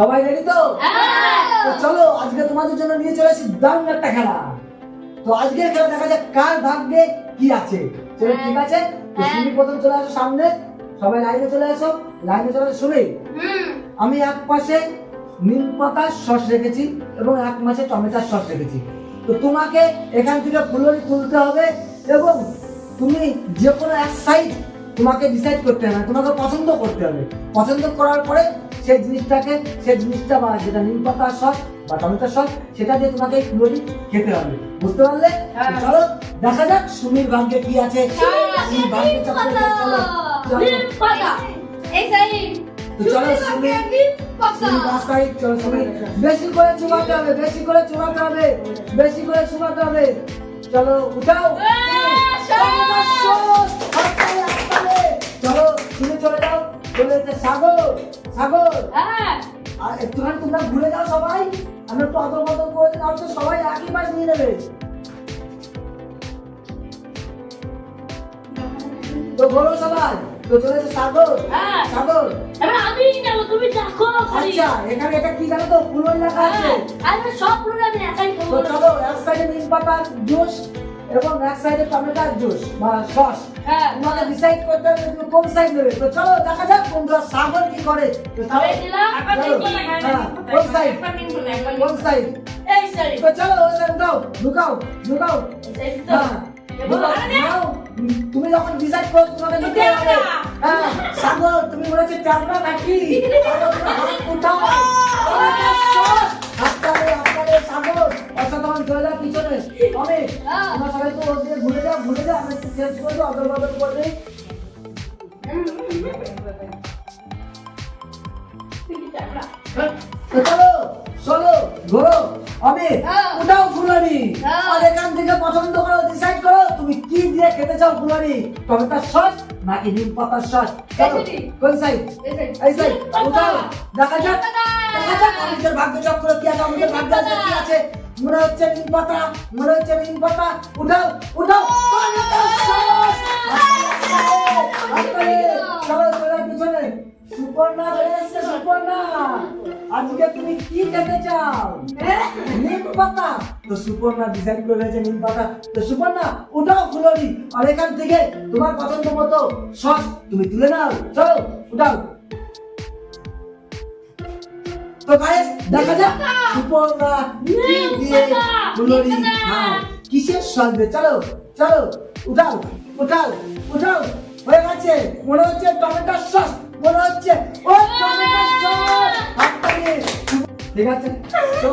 সবাই রেডি তো? হ্যাঁ। চলো আজকে তোমাদের জন্য নিয়ে চলে দারুণ একটা খেলা। তো আজকের খেলা দেখা যাক কার ভাগ্যে কি আছে। চলো ঠিক আছে? তো হ্যাঁ। তুমি প্রথম চলে আসো সামনে। সবাই লাইনে চলে আসো। লাইনে চলে আসো শুনে আমি এক পাশে নিম পাতার সস রেখেছি এবং এক মাসে টমেটার সস রেখেছি। তো তোমাকে এখান থেকে ফুলরি তুলতে হবে এবং তুমি যে কোনো এক সাইড তোমাকে ডিসাইড করতে হবে। তোমাকে পছন্দ করতে হবে। পছন্দ করার পরে সেই জিনিসটাকে সেই জিনিসটা বা যেটা নিম পাতার সস বা টমেটোর সস সেটা দিয়ে তোমাকে এই খেতে হবে। বুঝতে পারলে? হ্যাঁ। চলো দেখা যাক সুমির ভাগ্যে কি আছে। সুমির ভাগ্যে পাতা। তো চলো পাতা। চলো বেশি করে চুবাতে হবে বেশি করে চুবাতে হবে বেশি করে চুবাতে হবে। চলো উঠাও। চলো তুমি চলে যাও। যেতে সাগর সাগর। হ্যাঁ। আর একটুখানি তোমরা ঘুরে যাও সবাই আমরা একটু অদল বদল করে দিই তো সবাই একই পাশ নিয়ে নেবে। তো বলো সবাই তো চলে যেতে সাগর হ্যাঁ। সাগর। আমি যাব তুমি দেখো আচ্ছা এখানে এটা কি জানো তো? ফুলন লেখা আছে আরে সব পুরো আমি একাই তো করব। চলো এক সাইডে নিম পাতার জুস এবং এক সাইডে টমেটোর জুস বা সস। হ্যাঁ। তোমাকে ডিসাইড করতে হবে তুমি কোন সাইড নেবে। তো চলো দেখা যাক বন্ধুরা সাগর কি করে। তো হ্যাঁ কোন সাইড কোন সাইড এই সাইড তো চলো ওই সাইড ঢুকাও ঢুকাও তো। হ্যাঁ। তুমি যখন ডিসাইড করো তোমাকে নিতে হবে। হ্যাঁ সাগর তুমি হচ্ছে ট্যাবলা নাকি? সাগর, ঘুরে যাও আমি চেঞ্জ করে দিই অদল বদল করে চলো চলো ঘোরো। অমিত। উঠাও। আর এখান থেকে পছন্দ করো ডিসাইড করো তুমি কি দিয়ে খেতে চাও ফুলারি টমেটোর সস নাকি নিম পাতার সস? চলো কোন সাইড এই সাইড দেখা যাক। দেখা যাক ভাগ্য চক্র কি আছে অমিতের ভাগ্য আছে কি আছে। মনে হচ্ছে নিম পাতা, মনে হচ্ছে নিম পাতা। উঠাও উঠাও। চলো সুপর্ণা বেরিয়ে সুপর্ণা আজকে তুমি কি খেতে চাও? নিম পাতা। তো সুপর্ণা ডিসাইড করে রয়েছে নিম পাতা। তো সুপর্ণা, উঠাও ফুলরি আর এখান তোমার পছন্দ মতো সস তুমি তুলে নাও। চলো, উঠাও। তো গাইস দেখা যাক। সুপর্ণা কি দিয়ে ফুলরি খায় কিসের দিয়ে চলো চলো উঠাও উঠাও উঠাও। হয়ে গেছে। মনে হচ্ছে টমেটোর সস মনে হচ্ছে। ও টমেটোর সস! হাততালি। ঠিক আছে। তো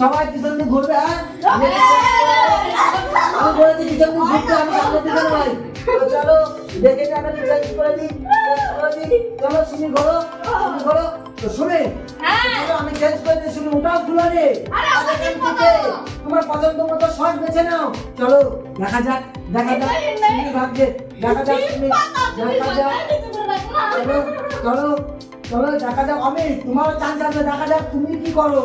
সবাই পিছন ঘুরবে হ্যাঁ? আমি বলেছি পিছন ঘুরতে আমি সামনে দিকে নয়। তো চলো দেখে আমি চেঞ্জ করে দিই দিই। চলো ঘোরো ঘোরো। তো শুনে। হ্যাঁ। আমি চেঞ্জ করে দিই শুনি ওটাও খুলে রে। তোমার পছন্দ মতো বেছে নাও। চলো দেখা যাক দেখা যাক তুমি ভাগ্যে দেখা যাক তুমি দেখা যাক। চলো চলো চলো দেখা যাক আমি তোমার চান্স আছে দেখা যাক তুমি কি করো।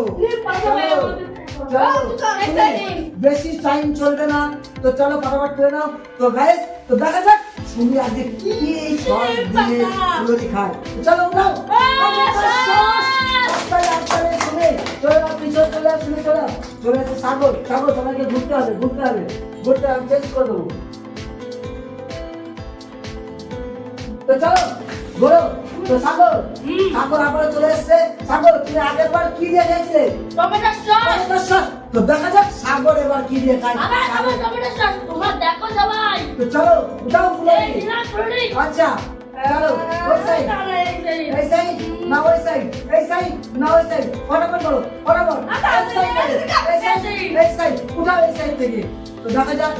বেশি টাইম চলবে না। তো চলো ফটাফট করে নাও। তো গাইস তো দেখা যাক তুমি আজকে কি সস দিয়ে ফুলরি খায়? চলো চলে যাচ্ছে সাগর সাগর তোমাকে ঘুরতে হবে ঘুরতে হবে। ঘুরতে হবে চেঞ্জ করে দেবো। তো চলো ঘোরো। তো সাগর সাগর আবার চলে এসছে। সাগর তুমি আগের বার কি দিয়ে খেয়েছিলে টমেটো সস। তো দেখা যাক সাগর এবার কি দিয়ে খায়। আবার। টমেটো সস তোমরা দেখো সবাই। তো চলো দিলাম পুরোটাই আচ্ছা চলো ওই সাইড এই সাইড না ওই সাইড এই সাইড না ওই সাইড ফটাফট বলো ফটাফট। এই সাইড থেকে, এই সাইড এই সাইড উঠাও এই সাইড থেকে। তো দেখা যাক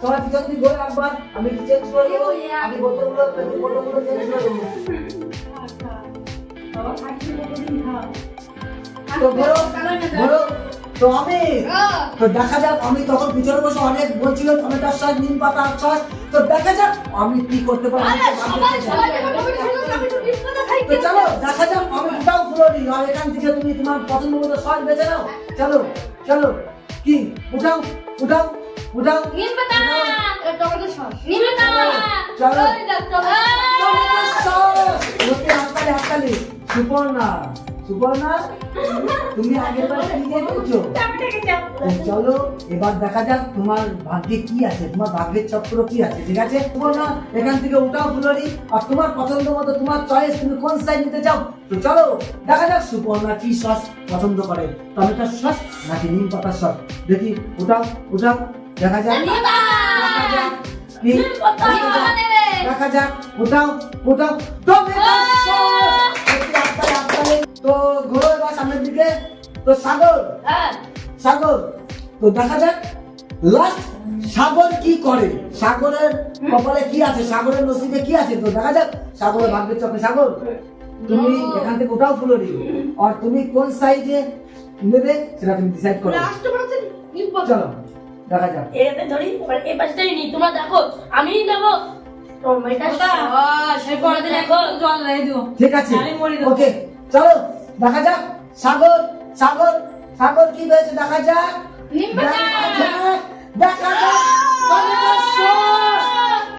সবাই পিছন দিকে ঘুরে একবার আমি চেঞ্জ করে দেবো। আমি বোতলগুলো বোতলগুলো চেঞ্জ করে দেবো। তো তো আমি তো দেখা যাক আমি তখন পিছনে বসে অনেক বলছিল টমেটোর সস নিম পাতার সস তো দেখা যাক আমি কি করতে পারি তো চলো দেখা যাক আমি উঠাও ফুলরি আর এখান থেকে তুমি তোমার পছন্দ মতো সস বেছে নাও। চলো চলো কি? উঠাও উঠাও। উঠাও নিম পাতা টমেটো সস। নিম পাতা চলো। Tomato sauce. হাততালি হাততালি। সুপর্ণা সুপর্ণা তুমি আগের বার কি চলো এবার দেখা যাক তোমার ভাগ্যে কি আছে তোমার ভাগ্যের চক্র কি আছে ঠিক আছে? সুপর্ণা এখান থেকে উঠাও ফুলরি আর তোমার পছন্দ মতো তোমার চয়েস তুমি কোন সাইজ নিতে চাও? তো চলো দেখা যাক সুপর্ণা কি সস পছন্দ করে। টমেটো সস নাকি নিম পাতার সস? দেখি উঠাও উঠাও। দেখা যাক। দেখা ওটাও ওটাও। তো ঘোরো এবার সামনের দিকে। তো সাগর। হ্যাঁ। সাগর। তো দেখা যাক। লাস্ট সাগর কি করে? সাগরের কপালে কি আছে? সাগরের নসিবে কি আছে? তো দেখা যাক। সাগরের ভাগ্যের চক্রে সাগর। তুমি এখান থেকে ওটাও ফুলরি আর তুমি কোন সাইজে নেবে সেটা তুমি ডিসাইড করো। চলো। দেখা যাক। এটাতে ধরি এই পাশটাই নি তোমরা দেখো আমি নেব ঠিক আছে আমি মরে দেবো। ওকে চলো দেখা যাক। সাগর সাগর সাগর কি হয়েছে? দেখা যাক। দেখা যাক দেখা যাক।